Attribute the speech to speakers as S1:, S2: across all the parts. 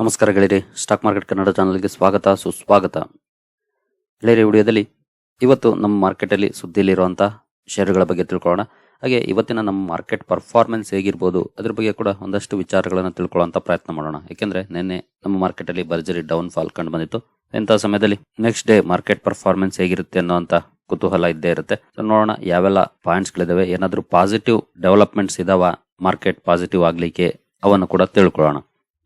S1: ನಮಸ್ಕಾರ ಗೆಳೆಯರಿ stock market Kannada ಚಾನಲ್ಗೆ ಸ್ವಾಗತ, ಸುಸ್ವಾಗತ. ಗೆಳೆಯರಿ ವಿಡಿಯೋದಲ್ಲಿ ಇವತ್ತು ನಮ್ಮ ಮಾರ್ಕೆಟಲ್ಲಿ ಸುದ್ದಿಯಲ್ಲಿರುವಂತಹ ಷೇರುಗಳ ಬಗ್ಗೆ ತಿಳ್ಕೊಳ್ಳೋಣ. ಹಾಗೆ ಇವತ್ತಿನ ನಮ್ಮ ಮಾರ್ಕೆಟ್ ಪರ್ಫಾರ್ಮೆನ್ಸ್ ಹೇಗಿರ್ಬೋದು, ಅದ್ರ ಬಗ್ಗೆ ಕೂಡ ಒಂದಷ್ಟು ವಿಚಾರಗಳನ್ನು ತಿಳ್ಕೊಳ್ಳುವಂತ ಪ್ರಯತ್ನ ಮಾಡೋಣ. ಯಾಕೆಂದ್ರೆ ನಿನ್ನೆ ನಮ್ಮ ಮಾರ್ಕೆಟಲ್ಲಿ ಭರ್ಜರಿ ಡೌನ್ ಫಾಲ್ ಕಂಡು ಬಂದಿತ್ತು. ಇಂಥ ಸಮಯದಲ್ಲಿ ನೆಕ್ಸ್ಟ್ ಡೇ ಮಾರ್ಕೆಟ್ ಪರ್ಫಾರ್ಮೆನ್ಸ್ ಹೇಗಿರುತ್ತೆ ಅನ್ನೋಂಥ ಕುತೂಹಲ ಇದ್ದೇ ಇರುತ್ತೆ. ಸೊ ನೋಡೋಣ ಯಾವೆಲ್ಲ ಪಾಯಿಂಟ್ಸ್ಗಳಿದ್ದಾವೆ ಏನಾದ್ರೂ ಪಾಸಿಟಿವ್ ಡೆವಲಪ್ಮೆಂಟ್ಸ್ ಇದಾವ ಮಾರ್ಕೆಟ್ ಪಾಸಿಟಿವ್ ಆಗಲಿಕ್ಕೆ, ಅವನ್ನು ಕೂಡ ತಿಳ್ಕೊಳ್ಳೋಣ.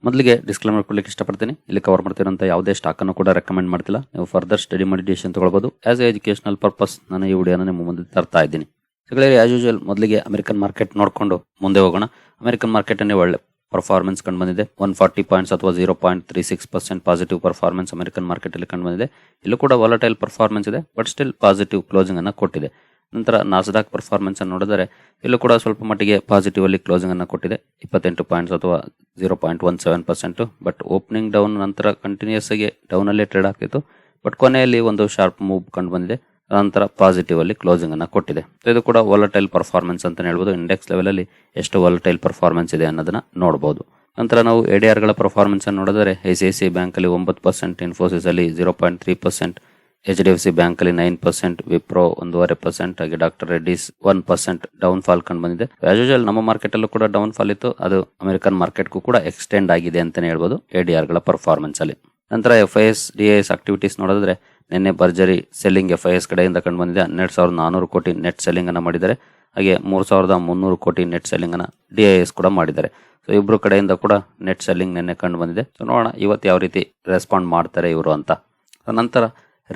S1: ಮೊದಲಿಗೆ ಡಿಸ್ಕ್ಲೇಮರ್ ಕೊಡ್ಲಿಕ್ಕೆ ಇಷ್ಟಪಡ್ತೀನಿ. ಇಲ್ಲಿ ಕವರ್ ಮಾಡ್ತಿರೋಂಥ ಯಾವುದೇ ಸ್ಟಾಕ್ ಅನ್ನು ಕೂಡ ರೆಕಮೆಂಡ್ ಮಾಡ್ತಿಲ್ಲ. ನೀವು ಫರ್ದರ್ ಸ್ಟಡಿ ಮಾಡಿ ಡಿಸಿಷನ್ ತೊಗೊಳ್ಬೋದು. ಆಸ್ ಎ ಎಜುಕೇಶನಲ್ ಪರ್ಪಸ್ ನಾನು ಈ ವಿಡಿಯೋನ ನಿಮ್ಮ ಮುಂದೆ ತರ್ತಾ ಇದ್ದೀನಿ. ಸಗಳೇ ಆಸ್ ಯೂಶುವಲ್ ಮೊದಲಿಗೆ ಅಮೆರಿಕನ್ ಮಾರ್ಕೆಟ್ ನೋಡಿಕೊಂಡು ಮುಂದೆ ಹೋಗೋಣ. ಅಮೆರಿಕನ್ ಮಾರ್ಕೆಟನ್ನೇ ಒಳ್ಳೆ ಪರ್ಫಾರ್ಮೆನ್ಸ್ ಕಂಡು ಬಂದಿದೆ. ಒನ್ ಫಾರ್ಟಿ ಪಾಯಿಂಟ್ಸ್ ಅಥವಾ zero point three six percent positive performance American ಮಾರ್ಕೆಟಲ್ಲಿ ಕಂಡು ಬಂದಿದೆ. ಇಲ್ಲೂ ಕೂಡ ವಾಲಟೈಲ್ ಪರ್ಫಾರ್ಮೆನ್ಸ್ ಇದೆ ಬಟ್ ಸ್ಟಿಲ್ ಪಾಸಿಟಿವ್ ಕ್ಲೋಸಿಂಗ್ ಅನ್ನು ಕೊಟ್ಟಿದೆ. ನಂತರ ನಾಸ್ಡಾಕ್ ಪರ್ಫಾರ್ಮೆನ್ಸ್ ಅನ್ನು ನೋಡಿದರೆ, ಇಲ್ಲೂ ಕೂಡ ಸ್ವಲ್ಪ ಮಟ್ಟಿಗೆ ಪಾಸಿಟಿವ್ ಅಲ್ಲಿ ಕ್ಲೋಸಿಂಗ್ ಅನ್ನು ಕೊಟ್ಟಿದೆ. ಇಪ್ಪತ್ತೆಂಟು ಪಾಯಿಂಟ್ಸ್ ಅಥವಾ zero point one seven percent but opening down ನಂತರ ಕಂಟಿನ್ಯೂಸ್ ಆಗಿ ಡೌನ್ ಅಲ್ಲೇ ಟ್ರೇಡ್ ಆಗ್ತಿತ್ತು. ಬಟ್ ಕೊನೆಯಲ್ಲಿ ಒಂದು ಶಾರ್ಪ್ ಮೂವ್ ಕಂಡು ಬಂದಿದೆ. ನಂತರ ಪಾಸಿಟಿವ್ ಅಲ್ಲಿ ಕ್ಲೋಸಿಂಗ್ ಅನ್ನು ಕೊಟ್ಟಿದೆ. ಇದು ಕೂಡ ವಾಲಟೈಲ್ ಪರ್ಫಾರ್ಮೆನ್ಸ್ ಅಂತ ಹೇಳ್ಬೋದು. ಇಂಡೆಕ್ಸ್ ಲೆವೆಲ್ ಅಲ್ಲಿ ಎಷ್ಟು ವಾಲಟೈಲ್ ಪರ್ಫಾರ್ಮೆನ್ಸ್ ಇದೆ ಅನ್ನೋದನ್ನ ನೋಡಬಹುದು ನಂತರ ನಾವು ಎಡಿಆರ್ಗಳ ಪರ್ಫಾರ್ಮೆನ್ಸ್ ಅನ್ನು ನೋಡಿದರೆ I C I C bank ಅಲ್ಲಿ ಒಂಬತ್ತು ಪರ್ಸೆಂಟ್ ಇನ್ಫೋಸಿಸ್ ಅಲ್ಲಿ zero point three percent H D F C bank ಅಲ್ಲಿ ನೈನ್ ಪರ್ಸೆಂಟ್ ವಿಪ್ರೋ ಒಂದೂವರೆ ಪರ್ಸೆಂಟ್ ಹಾಗೆ doctor Reddy's one percent down fall ಕಂಡು ಬಂದಿದೆ. ಯೂಶುವಲ್ ನಮ್ಮ ಮಾರ್ಕೆಟ್ ಅಲ್ಲೂ ಕೂಡ ಡೌನ್ ಫಾಲ್ ಇತ್ತು. ಅದು ಅಮೆರಿಕನ್ ಮಾರ್ಕೆಟ್ಗೂ ಕೂಡ ಎಕ್ಸ್ಟೆಂಡ್ ಆಗಿದೆ ಅಂತಾನೆ ಹೇಳ್ಬೋದು ಎಡಿಆರ್ಗಳ ಪರ್ಫಾರ್ಮೆನ್ಸ್ ಅಲ್ಲಿ. ನಂತರ F I S D S activities ನೋಡಿದ್ರೆ ನಿನ್ನೆ ಭರ್ಜರಿ ಸೆಲ್ಲಿಂಗ್ ಎಫ್ ಐ ಎಸ್ ಕಡೆಯಿಂದ ಕಂಡು ಬಂದಿದೆ. ಹನ್ನೆರಡು ಸಾವಿರದ ನಾನೂರು ಕೋಟಿ ನೆಟ್ ಸೆಲ್ಲಿಂಗ್ ಅನ್ನು ಮಾಡಿದ್ದಾರೆ. ಹಾಗೆ ಮೂರು ಸಾವಿರದ ಮುನ್ನೂರು ಕೋಟಿ ನೆಟ್ ಸೆಲ್ಲಿಂಗ್ ಅನ್ನ ಡಿ ಐ ಎಸ್ ಕೂಡ ಮಾಡಿದ್ದಾರೆ. ಸೊ ಇಬ್ಬರು ಕಡೆಯಿಂದ ಕೂಡ ನೆಟ್ ಸೆಲ್ಲಿಂಗ್ ನಿನ್ನೆ ಕಂಡು ಬಂದಿದೆ. ಸೊ ನೋಡೋಣ ಇವತ್ತು ಯಾವ ರೀತಿ ರೆಸ್ಪಾಂಡ್ ಮಾಡ್ತಾರೆ ಇವರು ಅಂತ. ನಂತರ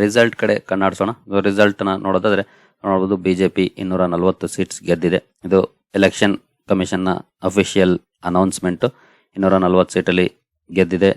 S1: ರಿಸಲ್ಟ್ ಕಡೆ ಕಣ್ಣಾಡಿಸೋಣ. ರಿಸಲ್ಟ್ ನೋಡ್ಬೋದು ನೋಡೋದಾದ್ರೆ ನೋಡಬಹುದು ಬಿಜೆಪಿ ಇನ್ನೂರ ನಲವತ್ತು ಸೀಟ್ಸ್ ಗೆದ್ದಿದೆ. ಇದು ಎಲೆಕ್ಷನ್ ಕಮಿಷನ್ನ ಅಫಿಷಿಯಲ್ ಅನೌನ್ಸ್ಮೆಂಟ್. ಇನ್ನೂರ ನಲವತ್ತು ಸೀಟಲ್ಲಿ ಗೆದ್ದಿದೆ.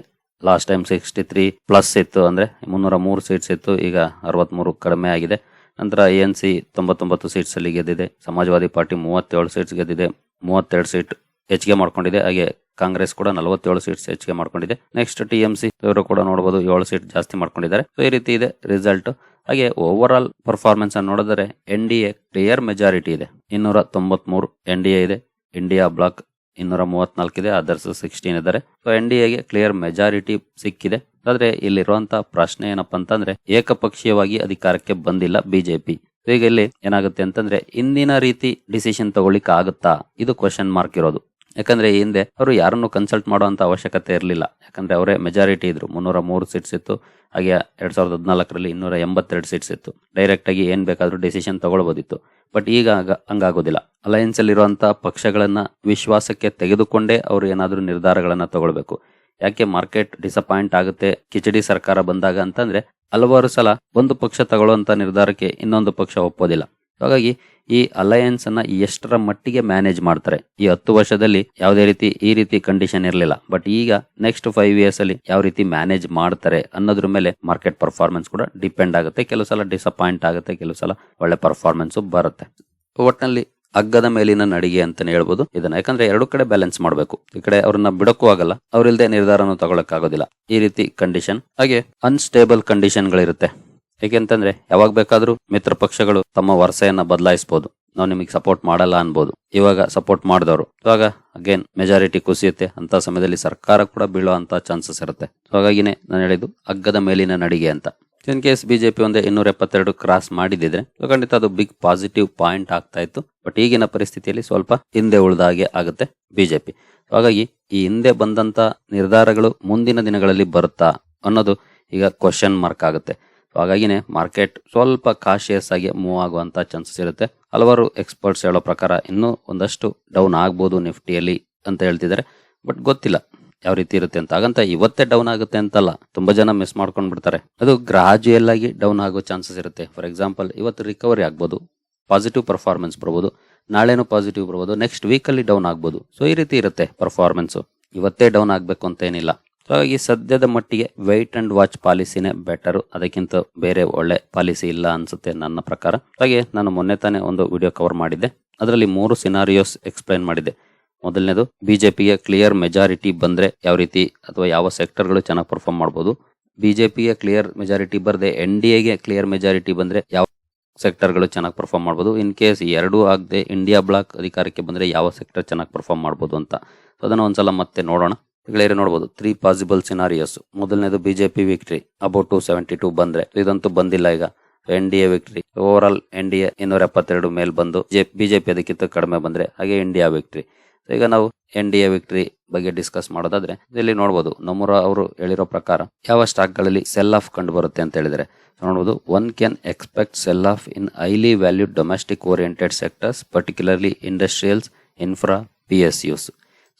S1: Last time sixty three plus ಇತ್ತು ಅಂದರೆ ಮುನ್ನೂರ ಮೂರು ಸೀಟ್ಸ್ ಇತ್ತು. ಈಗ ಅರವತ್ತ್ಮೂರು ಕಡಿಮೆ ಆಗಿದೆ. ನಂತರ ಎ ಎನ್ ಸಿ ತೊಂಬತ್ತೊಂಬತ್ತು ಸೀಟ್ಸಲ್ಲಿ ಗೆದ್ದಿದೆ. ಸಮಾಜವಾದಿ ಪಾರ್ಟಿ ಮೂವತ್ತೇಳು ಸೀಟ್ಸ್ ಗೆದ್ದಿದೆ. ಮೂವತ್ತೆರಡು ಸೀಟ್ ಹೆಚ್ಚಿಗೆ ಮಾಡ್ಕೊಂಡಿದೆ. ಹಾಗೆ ಕಾಂಗ್ರೆಸ್ ಕೂಡ ನಲವತ್ತೇಳು ಸೀಟ್ಸ್ ಹೆಚ್ಚಿಗೆ ಮಾಡ್ಕೊಂಡಿದೆ. ನೆಕ್ಸ್ಟ್ ಟಿ ಎಂ ಇವರು ಕೂಡ ನೋಡಬಹುದು ಏಳು ಸೀಟ್ ಜಾಸ್ತಿ ಮಾಡ್ಕೊಂಡಿದ್ದಾರೆ. ಸೊ ಈ ರೀತಿ ಇದೆ ರಿಸಲ್ಟ್ ಹಾಗೆ ಓವರ್ ಆಲ್ ಪರ್ಫಾರ್ಮೆನ್ಸ್ ಅನ್ನು ನೋಡಿದರೆ N D A clear majority ಇದೆ. ಇನ್ನೂರ ತೊಂಬತ್ಮೂರು ಎನ್ ಡಿ ಎ ಇದೆ. ಇಂಡಿಯಾ ಬ್ಲಾಕ್ ಇನ್ನೂರ ಮೂವತ್ನಾಲ್ಕು ಇದೆ. ಅದರ್ಸ್ ಸಿಕ್ಸ್ಟೀನ್ ಇದ್ದಾರೆ. ಸೊ ಎನ್ ಡಿ ಎಗೆ ಕ್ಲಿಯರ್ ಮೆಜಾರಿಟಿ ಸಿಕ್ಕಿದೆ. ಆದ್ರೆ ಇಲ್ಲಿರುವಂತಹ ಪ್ರಶ್ನೆ ಏನಪ್ಪಾ ಅಂತಂದ್ರೆ ಏಕಪಕ್ಷೀಯವಾಗಿ ಅಧಿಕಾರಕ್ಕೆ ಬಂದಿಲ್ಲ ಬಿಜೆಪಿ ಈಗ ಇಲ್ಲಿ ಏನಾಗುತ್ತೆ ಅಂತಂದ್ರೆ ಇಂದಿನ ರೀತಿ ಡಿಸಿಷನ್ ತಗೊಳ್ಳಿಕ್ ಆಗುತ್ತಾ ಇದು ಕ್ವಶನ್ ಮಾರ್ಕ್ ಇರೋದು. ಯಾಕಂದ್ರೆ ಈ ಹಿಂದೆ ಅವರು ಯಾರನ್ನು ಕನ್ಸಲ್ಟ್ ಮಾಡುವಂತ ಅವಶ್ಯಕತೆ ಇರಲಿಲ್ಲ. ಯಾಕಂದ್ರೆ ಅವರೇ ಮೆಜಾರಿಟಿ ಇದ್ರು. ಮುನ್ನೂರ ಮೂರು ಸೀಟ್ಸ್ ಇತ್ತು. ಹಾಗೆ ಎರಡ್ ಸಾವಿರದ ಹದಿನಾಲ್ಕರಲ್ಲಿ ಇನ್ನೂರ ಎಂಬತ್ತೆರಡು ಸೀಟ್ಸ್ ಇತ್ತು. ಡೈರೆಕ್ಟ್ ಆಗಿ ಏನ್ ಬೇಕಾದ್ರೂ ಡಿಸಿಷನ್ ತಗೊಳ್ಬೋದಿತ್ತು. ಬಟ್ ಈಗ ಹಂಗಾಗೋದಿಲ್ಲ. ಅಲಯನ್ಸ್ ಅಲ್ಲಿರುವಂತಹ ಪಕ್ಷಗಳನ್ನ ವಿಶ್ವಾಸಕ್ಕೆ ತೆಗೆದುಕೊಂಡೇ ಅವರು ಏನಾದ್ರೂ ನಿರ್ಧಾರಗಳನ್ನ ತಗೊಳ್ಬೇಕು. ಯಾಕೆ ಮಾರ್ಕೆಟ್ ಡಿಸಪಾಯಿಂಟ್ ಆಗುತ್ತೆ? ಕಿಚಡಿ ಸರ್ಕಾರ ಬಂದಾಗ ಅಂತಂದ್ರೆ ಹಲವಾರು ಸಲ ಒಂದು ಪಕ್ಷ ತಗೊಳ್ಳುವಂತ ನಿರ್ಧಾರಕ್ಕೆ ಇನ್ನೊಂದು ಪಕ್ಷ ಒಪ್ಪೋದಿಲ್ಲ. ಹಾಗಾಗಿ ಈ ಅಲಯನ್ಸ್ ಅನ್ನ ಎಷ್ಟರ ಮಟ್ಟಿಗೆ ಮ್ಯಾನೇಜ್ ಮಾಡ್ತಾರೆ? ಈ ಹತ್ತು ವರ್ಷದಲ್ಲಿ ಯಾವುದೇ ರೀತಿ ಈ ರೀತಿ ಕಂಡೀಷನ್ ಇರಲಿಲ್ಲ. ಬಟ್ ಈಗ ನೆಕ್ಸ್ಟ್ ಫೈವ್ ಇಯರ್ಸ್ ಅಲ್ಲಿ ಯಾವ ರೀತಿ ಮ್ಯಾನೇಜ್ ಮಾಡ್ತಾರೆ ಅನ್ನೋದ್ರ ಮೇಲೆ ಮಾರ್ಕೆಟ್ ಪರ್ಫಾರ್ಮೆನ್ಸ್ ಕೂಡ ಡಿಪೆಂಡ್ ಆಗುತ್ತೆ. ಕೆಲವು ಸಲ ಡಿಸಪಾಯಿಂಟ್ ಆಗುತ್ತೆ, ಕೆಲವು ಸಲ ಒಳ್ಳೆ ಪರ್ಫಾರ್ಮೆನ್ಸ್ ಬರುತ್ತೆ. ಒಟ್ಟಿನಲ್ಲಿ ಹಗ್ಗದ ಮೇಲಿನ ನಡಿಗೆ ಅಂತಾನೆ ಹೇಳ್ಬೋದು. ಇದನ್ನ ಯಾಕಂದ್ರೆ ಎರಡು ಕಡೆ ಬ್ಯಾಲೆನ್ಸ್ ಮಾಡಬೇಕು. ಈ ಕಡೆ ಅವ್ರನ್ನ ಬಿಡಕ್ಕೂ ಆಗಲ್ಲ. ಅವ್ರಿಲ್ದೆ ತಗೊಳಕ್ ಆಗೋದಿಲ್ಲ ಈ ರೀತಿ ಕಂಡೀಷನ್ ಹಾಗೆ ಅನ್ಸ್ಟೇಬಲ್ ಕಂಡೀಷನ್ ಗಳಿರುತ್ತೆ. ಏಕೆಂತಂದ್ರೆ ಯಾವಾಗ ಬೇಕಾದ್ರೂ ಮಿತ್ರ ಪಕ್ಷಗಳು ತಮ್ಮ ವರಸೆಯನ್ನ ಬದಲಾಯಿಸಬಹುದು ನಾವು ನಿಮಗೆ ಸಪೋರ್ಟ್ ಮಾಡಲ್ಲ ಅನ್ಬೋದು. ಇವಾಗ ಸಪೋರ್ಟ್ ಮಾಡಿದವರು. ಇವಾಗ ಅಗೇನ್ ಮೆಜಾರಿಟಿ ಕುಸಿಯುತ್ತೆ ಅಂತ ಸಮಯದಲ್ಲಿ ಸರ್ಕಾರ ಕೂಡ ಬೀಳೋ ಅಂತ ಚಾನ್ಸಸ್ ಇರುತ್ತೆ. ಹಾಗಾಗಿನೇ ನಾನು ಹೇಳಿದ್ದು ಅಗ್ಗದ ಮೇಲಿನ ನಡಿಗೆ ಅಂತ. ಇನ್ ಕೇಸ್ ಬಿಜೆಪಿ ಒಂದೇ ಇನ್ನೂರ ಎಪ್ಪತ್ತೆರಡು ಕ್ರಾಸ್ ಮಾಡಿದ್ರೆ ಖಂಡಿತ ಅದು ಬಿಗ್ ಪಾಸಿಟಿವ್ ಪಾಯಿಂಟ್ ಆಗ್ತಾ ಇತ್ತು. ಬಟ್ ಈಗಿನ ಪರಿಸ್ಥಿತಿಯಲ್ಲಿ ಸ್ವಲ್ಪ ಹಿಂದೆ ಉಳಿದ ಹಾಗೆ ಆಗುತ್ತೆ ಬಿಜೆಪಿ ಹಾಗಾಗಿ ಈ ಹಿಂದೆ ಬಂದಂತ ನಿರ್ಧಾರಗಳು ಮುಂದಿನ ದಿನಗಳಲ್ಲಿ ಬರುತ್ತಾ ಅನ್ನೋದು ಈಗ ಕ್ವಶನ್ ಮಾರ್ಕ್ ಆಗುತ್ತೆ. ಹಾಗಾಗಿನೇ ಮಾರ್ಕೆಟ್ ಸ್ವಲ್ಪ ಕಾಶಿಯಸ್ ಆಗಿ ಮೂವ್ ಆಗುವಂತ ಚಾನ್ಸಸ್ ಇರುತ್ತೆ. ಹಲವಾರು ಎಕ್ಸ್ಪರ್ಟ್ಸ್ ಹೇಳೋ ಪ್ರಕಾರ ಇನ್ನೂ ಒಂದಷ್ಟು ಡೌನ್ ಆಗ್ಬೋದು ನಿಫ್ಟಿಯಲ್ಲಿ ಅಂತ ಹೇಳ್ತಿದ್ದಾರೆ. ಬಟ್ ಗೊತ್ತಿಲ್ಲ ಯಾವ ರೀತಿ ಇರುತ್ತೆ ಅಂತ. ಹಾಗಂತ ಇವತ್ತೇ ಡೌನ್ ಆಗುತ್ತೆ ಅಂತಲ್ಲ, ತುಂಬಾ ಜನ ಮಿಸ್ ಮಾಡ್ಕೊಂಡು ಬಿಡ್ತಾರೆ ಅದು ಗ್ರಾಜುಯಲ್ ಆಗಿ ಡೌನ್ ಆಗೋ ಚಾನ್ಸಸ್ ಇರುತ್ತೆ. ಫಾರ್ ಎಕ್ಸಾಂಪಲ್ ಇವತ್ತು ರಿಕವರಿ ಆಗ್ಬೋದು ಪಾಸಿಟಿವ್ ಪರ್ಫಾರ್ಮೆನ್ಸ್ ಬರ್ಬೋದು, ನಾಳೆನೂ ಪಾಸಿಟಿವ್ ಬರ್ಬೋದು ನೆಕ್ಸ್ಟ್ ವೀಕಲ್ಲಿ ಡೌನ್ ಆಗ್ಬೋದು. ಸೊ ಈ ರೀತಿ ಇರುತ್ತೆ ಪರ್ಫಾರ್ಮೆನ್ಸು ಇವತ್ತೇ ಡೌನ್ ಆಗಬೇಕು ಅಂತ ಏನಿಲ್ಲ. ಹಾಗಾಗಿ ಸದ್ಯದ ಮಟ್ಟಿಗೆ ವೈಟ್ ಅಂಡ್ ವಾಚ್ ಪಾಲಿಸಿನೇ ಬೆಟರ್ ಅದಕ್ಕಿಂತ ಬೇರೆ ಒಳ್ಳೆ ಪಾಲಿಸಿ ಇಲ್ಲ ಅನ್ಸುತ್ತೆ ನನ್ನ ಪ್ರಕಾರ. ಹಾಗೆ ನಾನು ಮೊನ್ನೆ ತಾನೇ ಒಂದು ವಿಡಿಯೋ ಕವರ್ ಮಾಡಿದ್ದೆ. ಅದರಲ್ಲಿ ಮೂರು ಸಿನಾರಿಯೋಸ್ ಎಕ್ಸ್ಪ್ಲೈನ್ ಮಾಡಿದ್ದೆ. ಮೊದಲನೇದು ಪಿಗೆ ಕ್ಲಿಯರ್ ಮೆಜಾರಿಟಿ ಬಂದ್ರೆ ಯಾವ ರೀತಿ ಅಥವಾ ಯಾವ ಸೆಕ್ಟರ್ಗಳು ಚೆನ್ನಾಗಿ ಪರ್ಫಾರ್ಮ್ ಮಾಡ್ಬೋದು? ಬಿಜೆಪಿಗೆ ಕ್ಲಿಯರ್ ಮೆಜಾರಿಟಿ ಬರದೆ ಎನ್ ಡಿ ಎಗೆ ಕ್ಲಿಯರ್ ಮೆಜಾರಿಟಿ ಬಂದ್ರೆ ಯಾವ ಸೆಕ್ಟರ್ಗಳು ಚೆನ್ನಾಗಿ ಪರ್ಫಾರ್ಮ್ ಮಾಡ್ಬೋದು? ಇನ್ ಕೇಸ್ ಎರಡೂ ಆಗದೆ ಇಂಡಿಯಾ ಬ್ಲಾಕ್ ಅಧಿಕಾರಕ್ಕೆ ಬಂದರೆ ಯಾವ ಸೆಕ್ಟರ್ ಚೆನ್ನಾಗಿ ಪರ್ಫಾರ್ಮ್ ಮಾಡ್ಬೋದು ಅಂತ. ಸೊ ಅದನ್ನ ಒಂದ್ಸಲ ಮತ್ತೆ ನೋಡೋಣ. ಗೆಳೆಯರೆ ನೋಡಬಹುದು ತ್ರೀ ಪಾಸಿಬಲ್ ಸಿನಾರಿಯೋಸ್ ಮೊದಲನೇದು BJP victory about two seventy two ಬಂದ್ರೆ. ಇದಂತೂ ಬಂದಿಲ್ಲ ಈಗ. N D A victory over all N D A ಇನ್ನೂರ ಎಪ್ಪತ್ತೆರಡು ಮೇಲ್ ಬಂದು ಬಿಜೆಪಿ ಅದಕ್ಕಿಂತ ಕಡಿಮೆ ಬಂದ್ರೆ ಹಾಗೆ ಇಂಡಿಯಾ ವಿಕ್ಟ್ರಿ ಈಗ ನಾವು ಎನ್ ಡಿ ಎ ವಿಕ್ಟ್ರಿ ಬಗ್ಗೆ ಡಿಸ್ಕಸ್ ಮಾಡೋದಾದ್ರೆ ಇಲ್ಲಿ ನೋಡಬಹುದು ನಮ್ಮೂರ ಅವರು ಹೇಳಿರೋ ಪ್ರಕಾರ ಯಾವ ಸ್ಟಾಕ್ಗಳಲ್ಲಿ ಸೆಲ್ ಆಫ್ ಕಂಡು ಬರುತ್ತೆ ಅಂತ ಹೇಳಿದ್ರೆ ನೋಡಬಹುದು one can expect sell off in highly valued domestic oriented sectors particularly industrials infra P S Us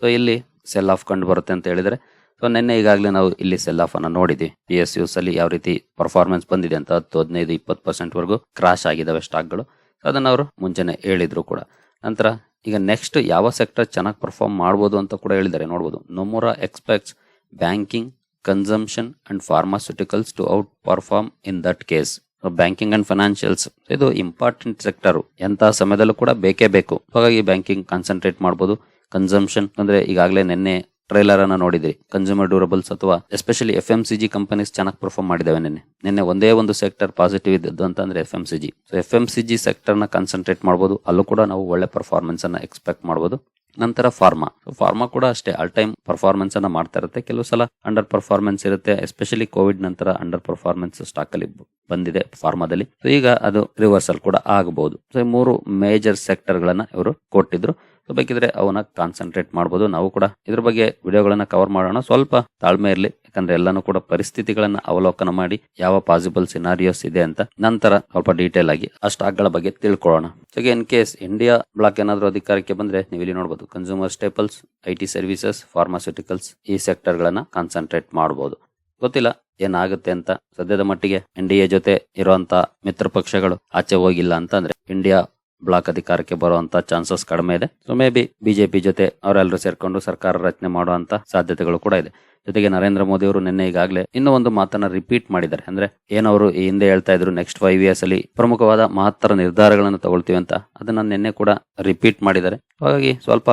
S1: so ಇಲ್ಲಿ ಸೆಲ್ ಆಫ್ ಕಂಡು ಬರುತ್ತೆ ಅಂತ ಹೇಳಿದ್ರೆ ಸೊ ನಿನ್ನೆ ಈಗಾಗಲೇ ನಾವು ಇಲ್ಲಿ ಸೆಲ್ ಆಫ್ ಅನ್ನ ನೋಡಿದ್ವಿ. ಪಿ ಎಸ್ ಯುಸ್ ಅಲ್ಲಿ ಯಾವ ರೀತಿ ಪರ್ಫಾರ್ಮೆನ್ಸ್ ಬಂದಿದೆ ಅಂತ ಹತ್ತು, ಹದಿನೈದು, ಇಪ್ಪತ್ತು ಪರ್ಸೆಂಟ್ ವರೆಗೂ ಕ್ರಾಶ್ ಆಗಿದ್ದಾವೆ ಸ್ಟಾಕ್ಗಳು ಅದನ್ನು ಅವರು ಮುಂಚೆನೆ ಹೇಳಿದ್ರು ಕೂಡ. ನಂತರ ಈಗ ನೆಕ್ಸ್ಟ್ ಯಾವ ಸೆಕ್ಟರ್ ಚೆನ್ನಾಗಿ ಪರ್ಫಾರ್ಮ್ ಮಾಡ್ಬೋದು ಅಂತ ಕೂಡ ಹೇಳಿದ್ದಾರೆ. ನೋಡ್ಬೋದು. Nomura expects banking consumption and pharmaceuticals to outperform in that case banking and financials ಇದು ಇಂಪಾರ್ಟೆಂಟ್ ಸೆಕ್ಟರ್ ಎಂತ ಸಮಯದಲ್ಲೂ ಕೂಡ ಬೇಕೇ ಬೇಕು. ಹಾಗಾಗಿ ಬ್ಯಾಂಕಿಂಗ್ ಕಾನ್ಸಂಟ್ರೇಟ್ ಮಾಡ್ಬೋದು. ಕನ್ಸಂಪ್ಷನ್ ಅಂದ್ರೆ ಈಗಾಗಲೇ ನಿನ್ನೆ ಟ್ರೈಲರ್ ಅನ್ನ ನೋಡಿದ್ರಿ. ಕನ್ಸ್ಯೂಮರ್ ಡ್ಯೂರಬಲ್ಸ್ ಅಥವಾ especially F M C G companies ಚೆನ್ನಾಗಿ ಪರ್ಫಾರ್ಮ್ ಮಾಡಿದಾವೆ ನಿನ್ನೆ. ನಿನ್ನೆ ಒಂದೇ ಒಂದು ಸೆಕ್ಟರ್ ಪಾಸಿಟಿವ್ ಇದ್ದದ್ದು ಅಂತಂದ್ರೆ F M C G so F M C G ಸೆಕ್ಟರ್ನ ನ ಕಾನ್ಸಂಟ್ರೇಟ್ ಮಾಡಬಹುದು ಅಲ್ಲೂ ಕೂಡ ನಾವು ಒಳ್ಳೆ ಪರ್ಫಾರ್ಮೆನ್ಸ್ ಅನ್ನ ಎಕ್ಸ್ಪೆಕ್ಟ್ ಮಾಡಬಹುದು ನಂತರ ಫಾರ್ಮಾ. ಫಾರ್ಮಾ ಕೂಡ ಅಷ್ಟೇ. ಆಲ್ ಟೈಮ್ ಪರ್ಫಾರ್ಮೆನ್ಸ್ ಅನ್ನ ಮಾಡ್ತಾ ಇರುತ್ತೆ. ಕೆಲವು ಸಲ ಅಂಡರ್ ಪರ್ಫಾರ್ಮೆನ್ಸ್ ಇರುತ್ತೆ. ಎಸ್ಪೆಷಲಿ ಕೋವಿಡ್ ನಂತರ ಅಂಡರ್ ಪರ್ಫಾರ್ಮೆನ್ಸ್ ಸ್ಟಾಕ್ ಅಲ್ಲಿ ಬಂದಿದೆ ಫಾರ್ಮಾದಲ್ಲಿ. ಸೊ ಈಗ ಅದು ರಿವರ್ಸಲ್ ಕೂಡ ಆಗಬಹುದು ಸೊ ಮೂರು ಮೇಜರ್ ಸೆಕ್ಟರ್ ಗಳನ್ನ ಇವರು ಕೊಟ್ಟಿದ್ರು. ಸೊ ಬೇಕಿದ್ರೆ ಅವನ್ನ ಕಾನ್ಸಂಟ್ರೇಟ್ ಮಾಡಬಹುದು ನಾವು ಕೂಡ ಇದ್ರ ಬಗ್ಗೆ ವಿಡಿಯೋಗಳನ್ನ ಕವರ್ ಮಾಡೋಣ. ಸ್ವಲ್ಪ ತಾಳ್ಮೆ ಇರಲಿ. ಯಾಕಂದ್ರೆ ಎಲ್ಲಾನು ಕೂಡ ಪರಿಸ್ಥಿತಿಗಳನ್ನ ಅವಲೋಕನ ಮಾಡಿ ಯಾವ ಪಾಸಿಬಲ್ ಸಿನಾರಿಯೋಸ್ ಇದೆ ಅಂತ ನಂತರ ಸ್ವಲ್ಪ ಡೀಟೇಲ್ ಆಗಿ ಆ ಸ್ಟಾಕ್ಗಳ ಬಗ್ಗೆ ತಿಳ್ಕೊಳ್ಳೋಣ. ಜೊತೆಗೆ ಇನ್ ಕೇಸ್ ಇಂಡಿಯಾ ಬ್ಲಾಕ್ ಏನಾದ್ರು ಅಧಿಕಾರಕ್ಕೆ ಬಂದ್ರೆ ನೀವು ಇಲ್ಲಿ ನೋಡಬಹುದು consumer staples IT services pharmaceuticals ಈ ಸೆಕ್ಟರ್ ಗಳನ್ನ ಕಾನ್ಸಂಟ್ರೇಟ್ ಮಾಡಬಹುದು ಗೊತ್ತಿಲ್ಲ ಏನಾಗುತ್ತೆ ಅಂತ ಸದ್ಯದ ಮಟ್ಟಿಗೆ ಎನ್ ಡಿ ಎ ಜೊತೆ ಇರುವಂತ ಮಿತ್ರ ಪಕ್ಷಗಳು ಆಚೆ ಹೋಗಿಲ್ಲ ಅಂತಂದ್ರೆ ಇಂಡಿಯಾ ಬ್ಲಾಕ್ ಅಧಿಕಾರಕ್ಕೆ ಬರುವಂತ ಚಾನ್ಸಸ್ ಕಡಿಮೆ ಇದೆ. ಸೊ ಮೇ ಬಿ ಬಿಜೆಪಿ ಜೊತೆ ಅವರೆಲ್ಲರೂ ಸೇರ್ಕೊಂಡು ಸರ್ಕಾರ ರಚನೆ ಮಾಡುವಂತ ಸಾಧ್ಯತೆಗಳು ಕೂಡ ಇದೆ. ಜೊತೆಗೆ ನರೇಂದ್ರ ಮೋದಿ ಅವರು ನಿನ್ನೆ ಈಗಾಗಲೇ ಇನ್ನೂ ಒಂದು ಮಾತನ್ನ ರಿಪೀಟ್ ಮಾಡಿದ್ದಾರೆ. ಅಂದ್ರೆ ಏನವರು ಈ ಹಿಂದೆ ಹೇಳ್ತಾ ಇದ್ರು ನೆಕ್ಸ್ಟ್ ಫೈವ್ ಇಯರ್ಸ್ ಅಲ್ಲಿ ಪ್ರಮುಖವಾದ ಮಹತ್ತರ ನಿರ್ಧಾರಗಳನ್ನು ತಗೊಳ್ತೀವಿ ಅಂತ ಅದನ್ನ ನಿನ್ನೆ ಕೂಡ ರಿಪೀಟ್ ಮಾಡಿದ್ದಾರೆ. ಹಾಗಾಗಿ ಸ್ವಲ್ಪ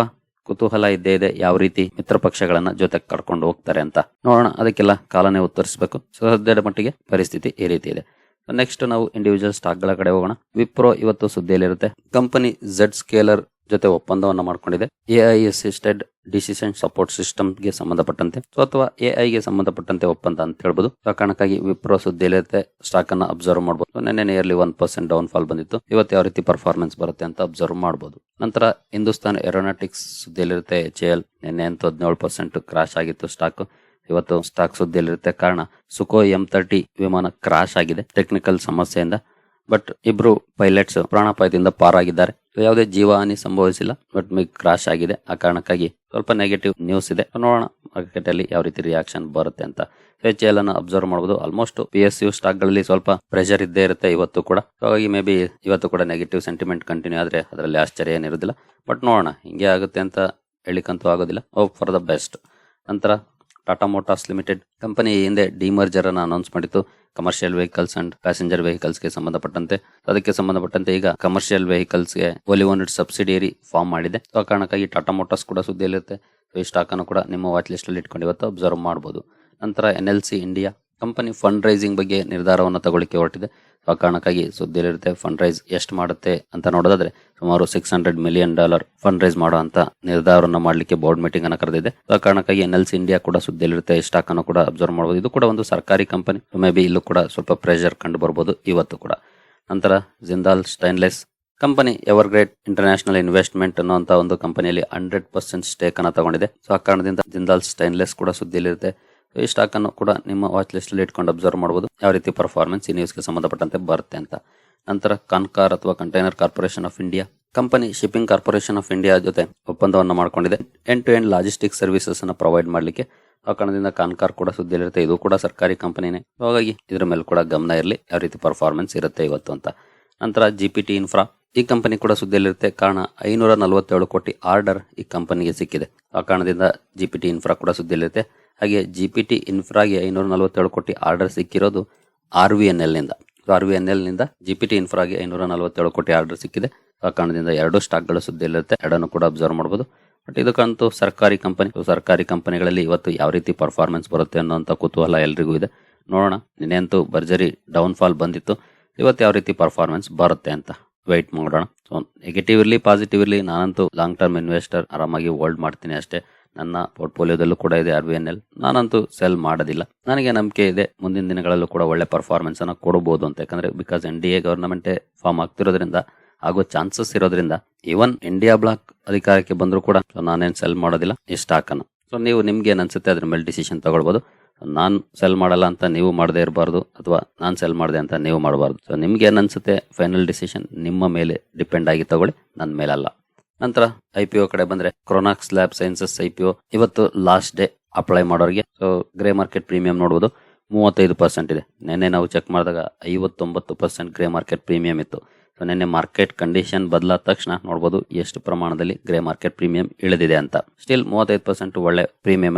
S1: ಕುತೂಹಲ ಇದ್ದೇ ಇದೆ ಯಾವ ರೀತಿ ಮಿತ್ರ ಪಕ್ಷಗಳನ್ನ ಜೊತೆ ಕರ್ಕೊಂಡು ಹೋಗ್ತಾರೆ ಅಂತ. ನೋಡೋಣ, ಅದಕ್ಕೆಲ್ಲ ಕಾಲನೇ ಉತ್ತರಿಸಬೇಕು. ಸದ್ಯದ ಮಟ್ಟಿಗೆ ಪರಿಸ್ಥಿತಿ ಈ ರೀತಿ ಇದೆ. ನೆಕ್ಸ್ಟ್ ನಾವು ಇಂಡಿವಿಜುವಲ್ ಸ್ಟಾಕ್ಗಳ ಕಡೆ ಹೋಗೋಣ. ವಿಪ್ರೋ ಇವತ್ತು ಸುದ್ದಿಯಲ್ಲಿರುತ್ತೆ. ಕಂಪನಿ ಝೆಡ್ ಸ್ಕೇಲರ್ ಜೊತೆ ಒಪ್ಪಂದವನ್ನು ಮಾಡಿಕೊಂಡಿದೆ. ಎಐ ಅಸಿಸ್ಟೆಡ್ ಡಿಸಿಷನ್ ಸಪೋರ್ಟ್ ಸಿಸ್ಟಮ್ಗೆ ಸಂಬಂಧಪಟ್ಟಂತೆ. ಸೊ ಅಥವಾ ಎಐ ಗೆ ಸಂಬಂಧಪಟ್ಟಂತೆ ಒಪ್ಪಂದ ಅಂತ ಹೇಳ್ಬೋದು. ಆ ಕಾರಣಕ್ಕಾಗಿ ವಿಪ್ರೋ ಸುದ್ದಿಯಲ್ಲಿರುತ್ತೆ ಸ್ಟಾಕ್ ಅನ್ನ ಅಬ್ಸರ್ವ್ ಮಾಡಬಹುದು ನಿನ್ನೆ nearly one percent down fall ಬಂದಿತ್ತು. ಇವತ್ತು ಯಾವ ರೀತಿ ಪರ್ಫಾರ್ಮೆನ್ಸ್ ಬರುತ್ತೆ ಅಂತ ಅಬ್ಸರ್ವ್ ಮಾಡಬಹುದು ನಂತರ ಹಿಂದೂಸ್ತಾನ್ ಏರೋನಾಟಿಕ್ಸ್ ಸುದ್ದಿಯಲ್ಲಿರುತ್ತೆ ಎಚ್ ಎಲ್ ನಿನ್ನೆ ಅಂತ ಹದಿನೇಳು ಪರ್ಸೆಂಟ್ ಕ್ರಾಶ್ ಆಗಿತ್ತು ಸ್ಟಾಕ್ ಇವತ್ತು ಸ್ಟಾಕ್ ಸುದ್ದಿಯಲ್ಲಿರುತ್ತೆ. ಕಾರಣ ಸುಕೋ ಎಂ ತರ್ಟಿ ವಿಮಾನ ಕ್ರಾಶ್ ಆಗಿದೆ ಟೆಕ್ನಿಕಲ್ ಸಮಸ್ಯೆಯಿಂದ. ಬಟ್ ಇಬ್ರು ಪೈಲಟ್ಸ್ ಪ್ರಾಣಾಪಾಯದಿಂದ ಪಾರಾಗಿದ್ದಾರೆ. ಯಾವುದೇ ಜೀವಹಾನಿ ಸಂಭವಿಸಿಲ್ಲ ಬಟ್ ಮಿಗ್ ಕ್ರಾಶ್ ಆಗಿದೆ. ಆ ಕಾರಣಕ್ಕಾಗಿ ಸ್ವಲ್ಪ ನೆಗೆಟಿವ್ ನ್ಯೂಸ್ ಇದೆ. ನೋಡೋಣ ಮಾರ್ಕೆಟ್ ಅಲ್ಲಿ ಯಾವ ರೀತಿ ರಿಯಾಕ್ಷನ್ ಬರುತ್ತೆ ಅಂತ. ಎಚ್ ಎಲ್ ಅನ್ನು ಅಬ್ಸರ್ವ್ ಮಾಡಬಹುದು ಆಲ್ಮೋಸ್ಟ್ ಪಿ ಎಸ್ ಯು ಸ್ಟಾಕ್ಗಳಲ್ಲಿ ಸ್ವಲ್ಪ ಪ್ರೆಷರ್ ಇದ್ದೇ ಇರುತ್ತೆ ಇವತ್ತು ಕೂಡ. ಹಾಗಾಗಿ ಮೇ ಬಿ ಇವತ್ತು ಕೂಡ ನೆಗೆಟಿವ್ ಸೆಂಟಿಮೆಂಟ್ ಕಂಟಿನ್ಯೂ ಆದ್ರೆ ಅದರಲ್ಲಿ ಆಶ್ಚರ್ಯ ಏನಿರೋದಿಲ್ಲ ಬಟ್ ನೋಡೋಣ, ಹಿಂಗೆ ಆಗುತ್ತೆ ಅಂತ ಹೇಳಿಕಂತೂ ಆಗೋದಿಲ್ಲ. ಹೋಪ್ ಫಾರ್ ದ ಬೆಸ್ಟ್ ನಂತರ ಟಾಟಾ ಮೋಟಾರ್ಸ್ ಲಿಮಿಟೆಡ್ ಕಂಪನಿ ಹಿಂದೆ ಡಿಮರ್ಜರ್ ಅನ್ನು ಅನೌನ್ಸ್ ಮಾಡಿತ್ತು. ಕಮರ್ಷಿಯಲ್ ವೆಹಿಕಲ್ಸ್ ಅಂಡ್ ಪ್ಯಾಸೆಂಜರ್ ವೆಹಿಕಲ್ಸ್ಗೆ ಸಂಬಂಧಪಟ್ಟಂತೆ. ಅದಕ್ಕೆ ಸಂಬಂಧಪಟ್ಟಂತೆ ಈಗ ಕಮರ್ಷಿಯಲ್ ವೆಹಿಕಲ್ಸ್ಗೆ ಓಲಿ ಒನ್ಡ್ ಸಬ್ಸಿಡಿಯರಿ ಫಾರ್ಮ್ ಮಾಡಿದೆ. ಸೊ ಆ ಕಾರಣಕ್ಕಾಗಿ ಟಾಟಾ ಮೋಟಾರ್ಸ್ ಕೂಡ ಸುದ್ದಿಯಲ್ಲಿರುತ್ತೆ. ಈ ಸ್ಟಾಕ್ ಅನ್ನು ಕೂಡ ನಿಮ್ಮ ವಾಚ್ ಲಿಸ್ಟ್ ಅಲ್ಲಿ ಇಟ್ಕೊಂಡು ಇವತ್ತು ಅಬ್ಸರ್ವ್ ಮಾಡಬಹುದು ನಂತರ N L C India company fund raising ಬಗ್ಗೆ ನಿರ್ಧಾರವನ್ನು ತಗೊಳ್ಳಿಕ್ಕೆ ಹೊರಟಿದೆ. ಆ ಕಾರಣಕ್ಕಾಗಿ ಸುದ್ದಿಯಲ್ಲಿರುತ್ತೆ ಫಂಡ್ ರೈಸ್ ಎಷ್ಟು ಮಾಡುತ್ತೆ ಅಂತ ನೋಡೋದಾದ್ರೆ, ಸುಮಾರು six hundred million dollar fund raise ಅಂತ ನಿರ್ಧಾರವನ್ನು ಮಾಡಲಿಕ್ಕೆ ಬೋರ್ಡ್ ಮೀಟಿಂಗ್ ಅನ್ನು ಕರೆದಿದೆ. ಆ ಕಾರಣಕ್ಕಾಗಿ ಎನ್ ಇಂಡಿಯಾ ಕೂಡ ಸುದ್ದಿಯಲ್ಲಿರುತ್ತೆ ಸ್ಟಾಕ್ ಅನ್ನು ಕೂಡ ಅಬ್ಸರ್ವ್ ಮಾಡಬಹುದು ಇದು ಕೂಡ ಒಂದು ಸರ್ಕಾರಿ ಕಂಪನಿ ಮೇ ಬಿ ಇಲ್ಲೂ ಕೂಡ ಸ್ವಲ್ಪ ಪ್ರೆಷರ್ ಕಂಡು ಬರಬಹುದು ಇವತ್ತು ಕೂಡ. ನಂತರ Jindal stainless company ever great international investment ಅನ್ನುವಂತ ಒಂದು ಕಂಪನಿಯಲ್ಲಿ ಹಂಡ್ರೆಡ್ ಪರ್ಸೆಂಟ್ ಸ್ಟೇಕ್ ಅನ್ನು ತಗೊಂಡಿದೆ. ಸೊ ಆ ಕಾರಣದಿಂದ ಜಿಂದಾಲ್ ಸ್ಟೈನ್ಲೆಸ್ ಕೂಡ ಸುದ್ದಿಯಲ್ಲಿರುತ್ತೆ. ಈ ಸ್ಟಾಕ್ ಅನ್ನು ಕೂಡ ನಿಮ್ಮ ವಾಚ್ ಲಿಸ್ಟ್ ಅಲ್ಲಿ ಇಟ್ಕೊಂಡು ಅಬ್ಸರ್ವ್ ಮಾಡಬಹುದು ಯಾವ ರೀತಿ ಪರ್ಫಾರ್ಮೆನ್ಸ್ ಈ ನ್ಯೂಸ್ಗೆ ಸಂಬಂಧಪಟ್ಟಂತೆ ಬರುತ್ತೆ ಅಂತ. ನಂತರ ಕಾನ್ಕಾರ್ ಅಥವಾ container corporation of India company shipping corporation of India ಜೊತೆ ಒಪ್ಪಂದವನ್ನು ಮಾಡಿಕೊಂಡಿದೆ. End to end logistic services ಅನ್ನು ಪ್ರೊವೈಡ್ ಮಾಡಲಿಕ್ಕೆ ಆ ಕಾರಣದಿಂದ ಕಾನ್ಕಾರ್ ಕೂಡ ಸುದ್ದಿಯಲ್ಲಿರುತ್ತೆ. ಇದು ಕೂಡ ಸರ್ಕಾರಿ ಕಂಪನಿನೇ ಹಾಗಾಗಿ ಇದರ ಮೇಲೆ ಕೂಡ ಗಮನ ಇರಲಿ. ಯಾವ ರೀತಿ ಪರ್ಫಾರ್ಮೆನ್ಸ್ ಇರುತ್ತೆ ಇವತ್ತು ಅಂತ. ನಂತರ ಜಿ ಪಿ ಟಿ ಇನ್ಫ್ರಾ ಈ ಕಂಪನಿ ಕೂಡ ಸುದ್ದಿಯಲ್ಲಿರುತ್ತೆ. ಕಾರಣ ಐನೂರ ನಲವತ್ತೇಳು ಕೋಟಿ ಆರ್ಡರ್ ಈ ಕಂಪನಿಗೆ ಸಿಕ್ಕಿದೆ. ಆ ಕಾರಣದಿಂದ ಜಿ ಪಿ ಟಿ ಇನ್ಫ್ರಾ ಕೂಡ ಸುದ್ದಿಯಲ್ಲಿರುತ್ತೆ. ಹಾಗೆ ಜಿ ಪಿ ಟಿ ಇನ್ಫ್ರಾಗೆ ಐನೂರ ನಲವತ್ತೇಳು ಕೋಟಿ ಆರ್ಡರ್ ಸಿಕ್ಕಿರೋದು ಆರ್ ವಿ ಎನ್ ಎಲ್ನಿಂದ ಆರ್ ವಿ ಎನ್ ಎಲ್ನಿಂದ ಜಿ ಪಿ ಟಿ ಇನ್ಫ್ರಾಗೆ ಐನೂರ ನಲವತ್ತೇಳು ಕೋಟಿ ಆರ್ಡರ್ ಸಿಕ್ಕಿದೆ. ಆ ಕಾರಣದಿಂದ ಎರಡು ಸ್ಟಾಕ್ಗಳು ಸುದ್ದಿ ಇರುತ್ತೆ ಎರಡನ್ನು ಕೂಡ ಅಬ್ಸರ್ವ್ ಮಾಡ್ಬೋದು. ಬಟ್ ಇದಕ್ಕಂತೂ ಸರ್ಕಾರಿ ಕಂಪನಿ ಸರ್ಕಾರಿ ಕಂಪನಿಗಳಲ್ಲಿ ಇವತ್ತು ಯಾವ ರೀತಿ ಪರ್ಫಾರ್ಮೆನ್ಸ್ ಬರುತ್ತೆ ಅನ್ನೋಂಥ ಕುತೂಹಲ ಎಲ್ರಿಗೂ ಇದೆ. ನೋಡೋಣ. ನಿನ್ನೆ ಅಂತೂ ಭರ್ಜರಿ ಡೌನ್ ಫಾಲ್ ಬಂದಿತ್ತು. ಇವತ್ತು ಯಾವ ರೀತಿ ಪರ್ಫಾರ್ಮೆನ್ಸ್ ಬರುತ್ತೆ ಅಂತ ವೆಯ್ಟ್ ಮಾಡೋಣ. ಸೊ ನೆಗೆಟಿವ್ ಇರಲಿ ಪಾಸಿಟಿವ್ ಇರಲಿ, ನಾನಂತೂ ಲಾಂಗ್ ಟರ್ಮ್ ಇನ್ವೆಸ್ಟರ್ ಆರಾಮಾಗಿ ಹೋಲ್ಡ್ ಮಾಡ್ತೀನಿ ಅಷ್ಟೇ. ನನ್ನ ಪೋರ್ಟ್ಫೋಲಿಯೋದಲ್ಲೂ ಕೂಡ ಇದೆ ಆರ್ ಬಿ ಎನ್ ಎಲ್. ನಾನಂತೂ ಸೆಲ್ ಮಾಡೋದಿಲ್ಲ. ನನಗೆ ನಂಬಿಕೆ ಇದೆ. ಮುಂದಿನ ದಿನಗಳಲ್ಲೂ ಕೂಡ ಒಳ್ಳೆ ಪರ್ಫಾರ್ಮೆನ್ಸ್ ಅನ್ನ ಕೊಡಬಹುದು ಅಂತ. ಯಾಕಂದ್ರೆ because N D A government form ಆಗ್ತಿರೋದ್ರಿಂದ, ಆಗೋ ಚಾನ್ಸಸ್ ಇರೋದ್ರಿಂದ ಈವನ್ ಇಂಡಿಯಾ ಬ್ಲಾಕ್ ಅಧಿಕಾರಕ್ಕೆ ಬಂದರೂ ಕೂಡ ನಾನೇನು ಸೆಲ್ ಮಾಡೋದಿಲ್ಲ. ಈ ಸ್ಟಾಕ್ ಅನ್ನು. ಸೊ ನೀವು ನಿಮ್ಗೆ ಏನು ಅನ್ಸುತ್ತೆ? ಅದ್ರ ಮೇಲೆ ಡಿಸಿಷನ್ ತಗೊಳ್ಬೋದು. ನಾನು ಸೆಲ್ ಮಾಡಲ್ಲ ಅಂತ ನೀವು ಮಾಡದೇ ಇರಬಾರ್ದು, ಅಥವಾ ನಾನು ಸೆಲ್ ಮಾಡಿದೆ ಅಂತ ನೀವು ಮಾಡಬಾರ್ದು. ಸೊ ನಿಮ್ಗೆ ಏನು ಅನ್ಸುತ್ತೆ? ಫೈನಲ್ ಡಿಸಿಷನ್ ನಿಮ್ಮ ಮೇಲೆ ಡಿಪೆಂಡ್ ಆಗಿ ತಗೊಳ್ಳಿ. ನನ್ನ ಮೇಲಲ್ಲ. ನಂತರ ಐ ಪಿ ಒ ಕಡೆ ಬಂದ್ರೆ Cronox lab sciences I P O. ಇವತ್ತು ಲಾಸ್ಟ್ ಡೇ ಅಪ್ಲೈ ಮಾಡೋರಿಗೆ. ಸೊ ಗ್ರೇ ಮಾರ್ಕೆಟ್ ಪ್ರೀಮಿಯಂ ನೋಡಬಹುದು ಮೂವತ್ತೈದು ಪರ್ಸೆಂಟ್ ಇದೆ. ನಿನ್ನೆ ನಾವು ಚೆಕ್ ಮಾಡಿದಾಗ ಐವತ್ತೊಂಬತ್ತು ಪರ್ಸೆಂಟ್ ಗ್ರೇ ಮಾರ್ಕೆಟ್ ಪ್ರೀಮಿಯಂ ಇತ್ತು. ಸೊ ನಿನ್ನೆ ಮಾರ್ಕೆಟ್ ಕಂಡೀಷನ್ ಬದಲಾದ ತಕ್ಷಣ ನೋಡಬಹುದು ಎಷ್ಟು ಪ್ರಮಾಣದಲ್ಲಿ ಗ್ರೇ ಮಾರ್ಕೆಟ್ ಪ್ರೀಮಿಯಂ ಇಳಿದಿದೆ ಅಂತ. ಸ್ಟಿಲ್ ಮೂವತ್ತೈದು ಪರ್ಸೆಂಟ್ ಒಳ್ಳೆ ಪ್ರೀಮಿಯಂ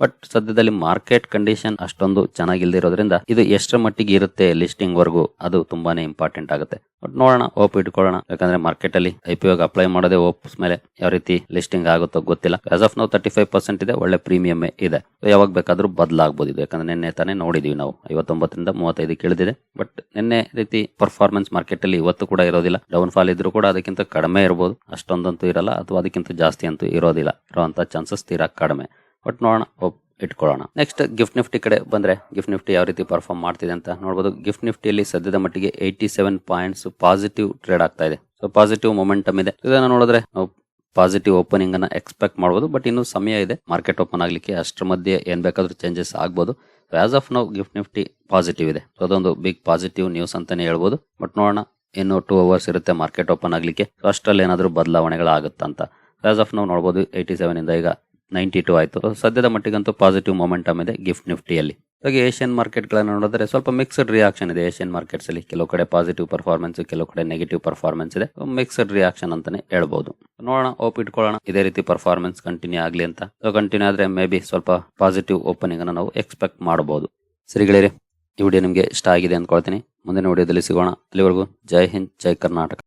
S1: ಬಟ್ ಸದ್ಯದಲ್ಲಿ ಮಾರ್ಕೆಟ್ ಕಂಡೀಷನ್ ಅಷ್ಟೊಂದು ಚೆನ್ನಾಗಿಲ್ದಿರೋದ್ರಿಂದ ಇದು ಎಷ್ಟರ ಮಟ್ಟಿಗೆ ಇರುತ್ತೆ ಲಿಸ್ಟಿಂಗ್ ವರ್ಗು, ಅದು ತುಂಬಾನೇ ಇಂಪಾರ್ಟೆಂಟ್ ಆಗುತ್ತೆ. ಬಟ್ ನೋಡೋಣ ಓಪ್ ಇಟ್ಕೊಳ್ಳೋಣ. ಯಾಕಂದ್ರೆ ಮಾರ್ಕೆಟ್ ಅಲ್ಲಿ ಐ ಪಿ ಅಪ್ಲೈ ಮಾಡೋದೇ ಓಪ್ಸ್ ಮೇಲೆ ಯಾವ ರೀತಿ ಲಿಸ್ಟಿಂಗ್ ಆಗುತ್ತೋ ಗೊತ್ತಿಲ್ಲ. As of now thirty five percent ಇದೆ, ಒಳ್ಳೆ ಪ್ರೀಮಿಯಂ ಇದೆ. ಯಾವಾಗ ಬೇಕಾದ್ರೂ ಬದಲಾಗಬಹುದು ಇದು. ಯಾಕಂದ್ರೆ ನಿನ್ನೆ ತಾನೇ ನೋಡಿದೀವಿ ನಾವು. ಐವತ್ತೊಂಬತ್ತರಿಂದ ಮೂವತ್ತೈದು ಇಳಿದಿದೆ. ಬಟ್ ನಿನ್ನೆ ರೀತಿ ಪರ್ಫಾರ್ಮೆನ್ಸ್ ಮಾರ್ಕೆಟ್ ಅಲ್ಲಿ ಇವತ್ತು ಕೂಡ ಇರೋದಿಲ್ಲ. ಡೌನ್ ಫಾಲ್ ಇದ್ರೂ ಕೂಡ ಅದಕ್ಕಿಂತ ಕಡಿಮೆ ಇರಬಹುದು ಅಷ್ಟೊಂದಂತೂ ಇರಲ್ಲ. ಅಥವಾ ಅದಕ್ಕಿಂತ ಜಾಸ್ತಿ ಅಂತೂ ಇರೋದಿಲ್ಲ. ಇರುವಂತ ಚಾನ್ಸಸ್ ತೀರಾ ಕಡಿಮೆ. ಬಟ್ ನೋಡೋಣ ಇಟ್ಕೊಳ್ಳೋಣ. ನೆಕ್ಸ್ಟ್ ಗಿಫ್ಟ್ ನಿಫ್ಟಿ ಕಡೆ ಬಂದ್ರೆ ಗಿಫ್ಟ್ ನಿಫ್ಟಿ ಯಾವ ರೀತಿ ಪರ್ಫಾರ್ಮ್ ಮಾಡ್ತಿದೆ ಅಂತ ನೋಡಬಹುದು ಗಿಫ್ಟ್ ನಿಫ್ಟಿಯಲ್ಲಿ ಸದ್ಯದ ಮಟ್ಟಿಗೆ eighty seven points positive trade ಆಗ್ತಾ ಇದೆ. ಸೊ ಪಾಸಿಟಿವ್ ಮೊಮೆಂಟಮ್ ಇದೆ. ಇದನ್ನು ನೋಡಿದ್ರೆ ಪಾಸಿಟಿವ್ ಓಪನಿಂಗ್ ಅನ್ನ ಎಕ್ಸ್ಪೆಕ್ಟ್ ಮಾಡಬಹುದು ಬಟ್ ಇನ್ನು ಸಮಯ ಇದೆ. ಮಾರ್ಕೆಟ್ ಓಪನ್ ಆಗಲಿಕ್ಕೆ ಅಷ್ಟರ ಮಧ್ಯೆ ಏನ್ ಬೇಕಾದ್ರೂ ಚೇಂಜಸ್ ಆಗ್ಬೋದು. As of now gift nifty positive ಇದೆ. ಸೊ ಅದೊಂದು ಬಿಗ್ ಪಾಸಿಟಿವ್ ನ್ಯೂಸ್ ಅಂತಾನೆ ಹೇಳ್ಬೋದು. ಬಟ್ ನೋಡೋಣ, ಇನ್ನು ಟೂ ಅವರ್ಸ್ ಇರುತ್ತೆ ಮಾರ್ಕೆಟ್ ಓಪನ್ ಆಗಲಿಕ್ಕೆ. ಅಷ್ಟರಲ್ಲಿ ಏನಾದರೂ ಬದಲಾವಣೆಗಳಾಗುತ್ತಂತ ಆಸ್ ಆಫ್ ನಾವು ನೋಡಬಹುದು ಏಯ್ಟಿ ಸೆವೆನ್ ಇಂದ ಈಗ ನೈಂಟಿ ಟು ಆಯಿತು. ಸದ್ಯದ ಮಟ್ಟಿಗಂತೂ ಪಾಸಿಟಿವ್ ಮೊಮೆಂಟಮ್ ಇದೆ ಗಿಫ್ಟ್ ನಿಫ್ಟಿಯಲ್ಲಿ. ಹಾಗೆ ಏಷ್ಯನ್ ಮಾರ್ಕೆಟ್ ಗಳನ್ನ ನೋಡಿದ್ರೆ ಸ್ವಲ್ಪ ಮಿಕ್ಸ್ಡ್ ರಿಯಾಕ್ಷನ್ ಇದೆ ಏಷ್ಯನ್ ಮಾರ್ಕೆಟ್ಸ್ ಅಲ್ಲಿ. ಕೆಲವು ಕಡೆ ಪಾಸಿಟಿವ್ ಪರ್ಫಾರ್ಮೆನ್ಸ್ ಕೆಲವು ಕಡೆ ನೆಗೆಟಿವ್ ಪರ್ಫಾರ್ಮೆನ್ಸ್ ಇದೆ. ಮಿಕ್ಸ್ಡ್ ರಿಯಾಕ್ಷನ್ ಅಂತಾನೆ ಹೇಳ್ಬಹುದು ನೋಡೋಣ ಓಪ್ ಇಟ್ಕೊಳ್ಳೋಣ. ಇದೇ ರೀತಿ ಪರ್ಫಾರ್ಮೆನ್ಸ್ ಕಂಟಿನ್ಯೂ ಆಗ್ಲಿ ಅಂತ. ಕಂಟಿನ್ಯೂ ಆದ್ರೆ ಮೇ ಬಿ ಸ್ವಲ್ಪ ಪಾಸಿಟಿವ್ ಓಪನಿಂಗ್ ಅನ್ನು ನಾವು ಎಕ್ಸ್ಪೆಕ್ಟ್ ಮಾಡಬಹುದು ಸರಿಗಳಿರಿ ಈ ವಿಡಿಯೋ ನಿಮಗೆ ಇಷ್ಟ ಆಗಿದೆ ಅಂದ್ಕೊಳ್ತೀನಿ. ಮುಂದಿನ ವಿಡಿಯೋದಲ್ಲಿ ಸಿಗೋಣ. ಅಲ್ಲಿವರೆಗೂ ಜೈ ಹಿಂದ್, ಜೈ ಕರ್ನಾಟಕ.